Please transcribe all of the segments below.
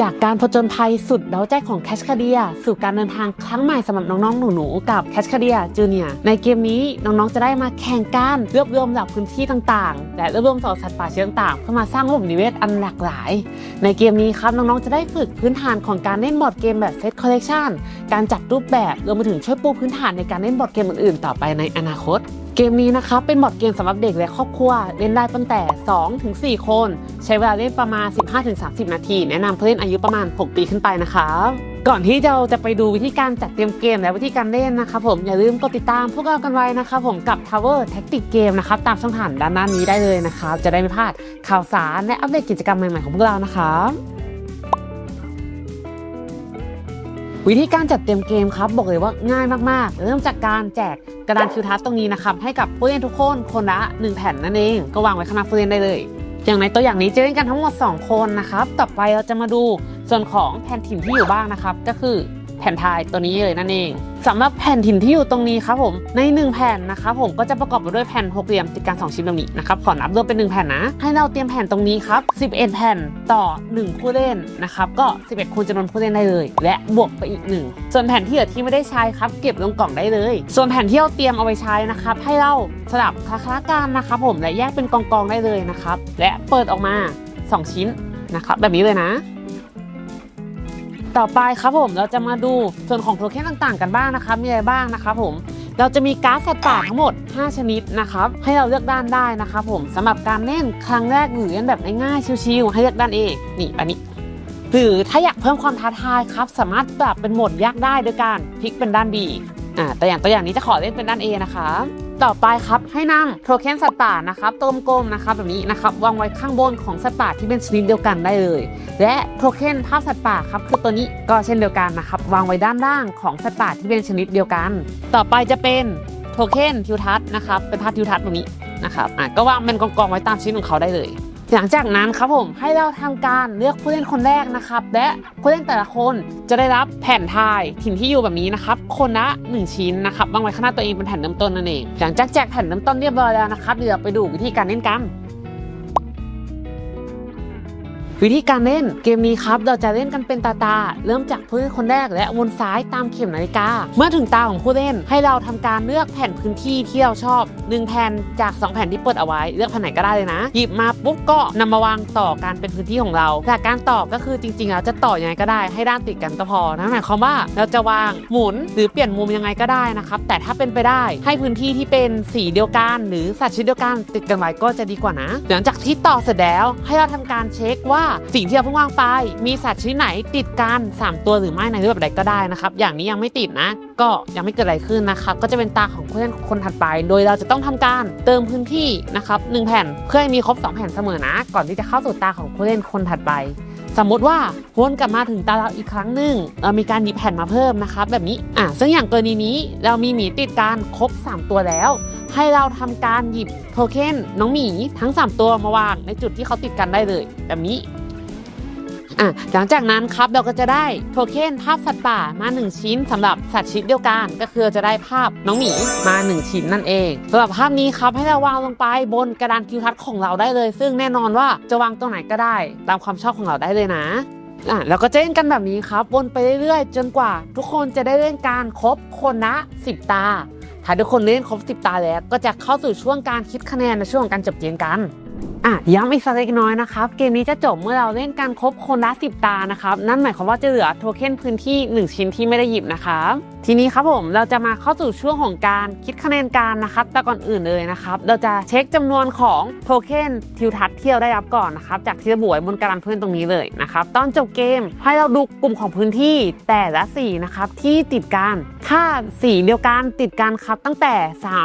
จากการผจญภัยสุดเล้าใจของแคชคาเดียสู่การเดินทางครั้งใหม่สำหรับน้องๆ หนูๆ กับแคชคาเดียจูเนียในเกมนี้น้องๆ จะได้มาแข่งกันรวบรวมจากพื้นที่ต่างๆ และรวบรวมต่อสัตว์ป่าเชื้อต่างๆ เพื่อมาสร้างระบบนิเวศอันหลากหลาย ในเกมนี้ครับน้องๆ จะได้ฝึกพื้นฐานของการเล่นบอร์ดเกมแบบเซตคอลเลกชัน การจัดรูปแบบรวมไปถึงช่วยปูพื้นฐานในการเล่นบอร์ดเกมอื่นๆ ต่อไปในอนาคต เกมนี้นะครับเป็นบอร์ดเกมสำหรับเด็กและครอบครัว เล่นได้ตั้งแต่2ถึง4คน ใช้เวลาเล่นประมาณ 15ถึง30 นาที แนะนำผู้เล่นอายุประมาณ 6 ปีขึ้นไปนะครับก่อนที่เราจะไปดูวิธีการจัดเตรียมเกมและวิธีการเล่นนะครับผมอย่าลืมกดติดตามพวกเรากันไว้นะครับผมกับ Tower Tactic Game นะครับตามช่องทางด้านหน้านี้ได้เลยนะครับจะได้ไม่พลาดข่าวสารและอัปเดตกิจกรรมใหม่ๆของพวกเรานะครับ วิธีการจัดเตรียมเกมครับ บอกเลยว่าง่ายมากๆ เริ่มจากการแจกกระดานคิวทัสตรงนี้นะครับ ให้กับผู้เล่นทุกคนคนละ 1 แผ่นนั่นเอง ก็วางไว้ข้างหน้าผู้เล่นได้เลย อย่างในตัวอย่างนี้จะเล่นกันทั้งหมด 2 คนนะครับ ต่อไปเราจะมาดูส่วนของแผ่นถิ่นที่อยู่บ้างนะครับ ก็คือ แผ่นทายตัวนี้เลยนั่นเองสำหรับแผ่นถิ่นที่อยู่ตรงนี้ครับผมใน 1 แผ่นนะครับผมก็จะประกอบไปด้วยแผ่นหกเหลี่ยมติดกัน2ชิ้นแบบนี้นะครับขอนับรวมเป็น1แผ่นนะให้เราเตรียมแผ่นตรงนี้ครับ11 แผ่นต่อ1ผู้เล่นนะครับก็ 11คูณจำนวนผู้เล่นได้เลย และบวกไปอีก 1 ส่วนแผ่นที่เหลือที่ไม่ได้ใช้ครับเก็บลงกล่องได้เลย ส่วนแผ่นที่เราเตรียมเอาไปใช้นะครับให้เราสลับคล้าๆกันนะครับผมและแยกเป็นกองๆได้เลยนะครับและเปิดออกมา 2 ชิ้นนะครับแบบนี้เลยนะ ต่อไปครับผมเราจะมาดูส่วนของโทเค็นต่าง ๆ กันบ้างนะครับมีอะไรบ้างนะครับผมเราจะมีการ์ดสัตว์ป่าทั้งหมด 5 ชนิดนะครับให้เราเลือกด้านได้นะครับผมสำหรับการเล่นครั้งแรกหรือเล่นแบบง่ายๆชิวๆให้เลือกด้านเอนี่อันนี้หรือถ้าอยากเพิ่มความท้าทายครับ สามารถปรับเป็นโหมดยากได้โดยการพลิกเป็นด้าน B อ่าแต่อย่างตัวอย่างนี้จะขอเล่นเป็นด้าน A นะคะ ต่อไปครับให้นำโทเค็นสัตว์ป่านะครับตัวกลมๆนะครับแบบนี้นะครับวางไว้ข้างบนของสัตว์ป่าที่เป็นชนิดเดียวกันได้เลย และโทเค็นภาพสัตว์ป่าครับคือตัวนี้ก็เช่นเดียวกันนะครับวางไว้ด้านล่างของสัตว์ป่าที่เป็นชนิดเดียวกัน ต่อไปจะเป็นโทเค็นทิวทัศน์นะครับเป็นภาพทิวทัศน์แบบนี้นะครับอะก็วางเป็นกองๆไว้ตามชิ้นของเขาได้เลย หลังจากนั้นครับผมให้เราทำการเลือกผู้เล่นคนแรกนะครับ และผู้เล่นแต่ละคนจะได้รับแผ่นทายถิ่นที่อยู่แบบนี้นะครับ คนละ1ชิ้นนะครับวางไว้ข้างหน้าตัวเองเป็นแผ่นเริ่มต้นนั่นเอง หลังจากแจกแผ่นเริ่มต้นเรียบร้อยแล้วนะครับเดี๋ยวไปดูวิธีการเล่นกัน วิธีการเล่นเกมนี้ครับเราจะเล่นกันเป็นตาตา เริ่มจากผู้เล่นคนแรกและวนซ้ายตามเข็มนาฬิกา เมื่อถึงตาของผู้เล่นให้เราทำการเลือกแผ่นพื้นที่ที่เราชอบ 1 แผ่นจาก 2 แผ่นที่เปิดเอาไว้ เลือกแผ่นไหนก็ได้เลยนะ หยิบมาปุ๊บก็นำมาวางต่อการเป็นพื้นที่ของเราจากการต่อก็คือจริงๆแล้วจะต่อยังไงก็ได้ให้ด้านติดกันก็พอนั่นหมายความว่าเราจะวางหมุนหรือเปลี่ยนมุมยังไงก็ได้นะครับแต่ถ้าเป็นไปได้ให้พื้นที่ที่เป็นสีเดียวกันหรือสัตว์ชนิดเดียวกันติดกันไว้ก็จะดีกว่านะ หลังจากที่ต่อเสร็จแล้วให้เราทำการเช็คว่าสิ่งที่เราเพิ่งวางไป มีสัตว์ชนิดไหนติดกัน 3 ตัวหรือไม่ในรูปแบบใดก็ได้นะครับ อย่างนี้ยังไม่ติดนะ ก็ยังไม่เกิดอะไรขึ้นนะครับ ก็จะเป็นตาของผู้เล่นคนถัดไป โดยเราจะต้องทำการเติมพื้นที่นะครับหนึ่งแผ่นเพื่อให้มีครบ 2 แผ่นเสมอนะ ก่อนที่จะเข้าสู่ตาของผู้เล่นคนถัดไปสมมติว่าวนกลับมาถึงตาเราอีกครั้งหนึ่งเรามีการหยิบแผ่นมาเพิ่มนะครับ แบบนี้อะซึ่งอย่างกรณีนี้เรามีหมีติดกันครบ 3 ตัวแล้ว ให้เราทำการหยิบโทเค็นน้องหมีทั้ง 3 ตัวมาวางในจุดที่เขาติดกันได้เลย แบบนี้ อะหลังจากนั้นครับเราก็จะได้โทเค็นภาพสัตว์ป่ามา 1 ชิ้นสำหรับสัตว์ชนิดเดียวกัน ก็คือจะได้ภาพน้องหมีมา 1 ชิ้นนั่นเองสำหรับภาพนี้ครับให้เราวางลงไปบนกระดานคิวทัศน์ของเราได้เลย ซึ่งแน่นอนว่าจะวางตรงไหนก็ได้ ตามความชอบของเราได้เลยนะอะแล้วก็จะเล่นกันแบบนี้ครับวนไปเรื่อยๆ จนกว่า ทุกคนจะได้เล่นการครบคนละ10ตา ถ้าทุกคนเล่นครบ10ตาแล้ว ก็จะเข้าสู่ช่วงการคิดคะแนนในช่วงของการจบเกมกัน อะย้ำอีกสักเล็กน้อยนะครับ เกมนี้จะจบเมื่อเราเล่นการครบคนละ10ตานะครับ นั่นหมายความว่าจะเหลือโทเค็นพื้นที่ 1 ชิ้นที่ไม่ได้หยิบนะครับทีนี้ครับผมเราจะมาเข้าสู่ช่วงของการคิดคะแนนการนะครับ แต่ก่อนอื่นเลยนะครับ เราจะเช็คจำนวนของโทเค็นทิวทัศน์ที่เราได้รับก่อนนะครับ จากที่ระบุไว้บนกระดานเพื่อนตรงนี้เลยนะครับตอนจบเกมให้เราดูกลุ่มของพื้นที่แต่ละสีนะครับที่ติดกันถ้าสีเดียวกันติดกันครับตั้งแต่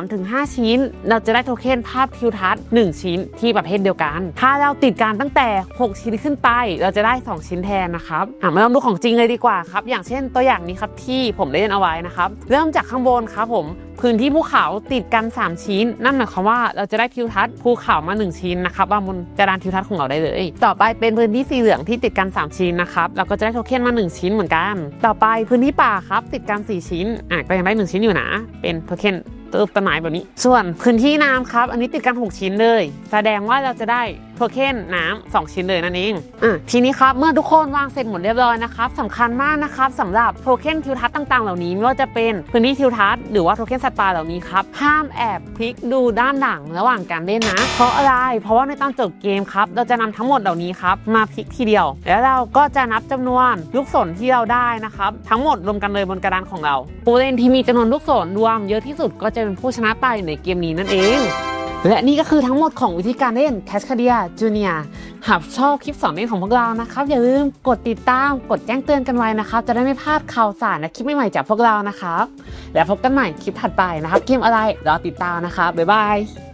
3-5 ชิ้น เราจะได้โทเค็นภาพทิวทัศน์1 ชิ้นที่ประเภทเดียวกัน ถ้าเราติดกันตั้งแต่ 6 ชิ้นขึ้นไป เราจะได้ 2 ชิ้นแทนนะครับอะมาลองดูของจริงเลยดีกว่าครับ อย่างเช่นตัวอย่างนี้ครับที่ผมได้เล่นเอาไว้นะครับเริ่มจากข้างบนครับผมพื้นที่ภูเขาติดกัน 3 ชิ้น นั่นหมายความว่าเราจะได้ทิวทัศน์ภูเขามา 1 ชิ้นนะครับวางบนกระดานทิวทัศน์ของเราได้เลย ต่อไปเป็นพื้นที่สีเหลืองที่ติดกัน 3 ชิ้นนะครับเราก็จะได้โทเค็นมา 1 ชิ้นเหมือนกัน ต่อไปพื้นที่ป่าครับติดกัน 4 ชิ้นอะก็ยังได้ 1 ชิ้นอยู่นะ เป็นโทเค็น ต้นไม้แบบนี้ ส่วนพื้นที่น้ำครับ อันนี้ติดกัน 6 ชิ้นเลย แสดงว่าเราจะได้โทเค็นน้ำ2ชิ้นเลยนั่นเองอะทีนี้ครับ เมื่อทุกคนวางเสร็จหมดเรียบร้อยนะครับสำคัญมากนะครับสำหรับโทเค็นทิวทัศน์ต่างๆ เหล่านี้ไม่ว่าจะเป็นพื้นที่ทิวทัศน์หรือว่าโทเค็นสัตว์ป่าเหล่านี้ครับ ห้ามแอบพลิกดูด้านหลังระหว่างการเล่นนะ เพราะอะไร เพราะว่าในตอนจบเกมครับ เราจะนำทั้งหมดเหล่านี้ครับมาพลิกทีเดียว แล้วเราก็จะนับจำนวนลูกศรที่เราได้นะครับทั้งหมดรวมกันเลยบนกระดานของเราผู้เล่นที่มีจำนวนลูกศรรวมเยอะที่สุดก็จะเป็นผู้ชนะไปในเกมนี้นั่นเอง และนี่ก็คือทั้งหมดของวิธีการเล่น Cash c a d i a Junior หากชอบคลิปสอนเล่นของพวกเรานะครับ อย่าลืมกดติดตามกดแจ้งเตือนกันไว้นะครับ จะได้ไม่พลาดข่าวสารและคลิปใหม่ๆจากพวกเรานะครับ และพบกันใหม่คลิปถัดไปนะครับเกมอะไรรอติดตามนะครับบ๊ายบาย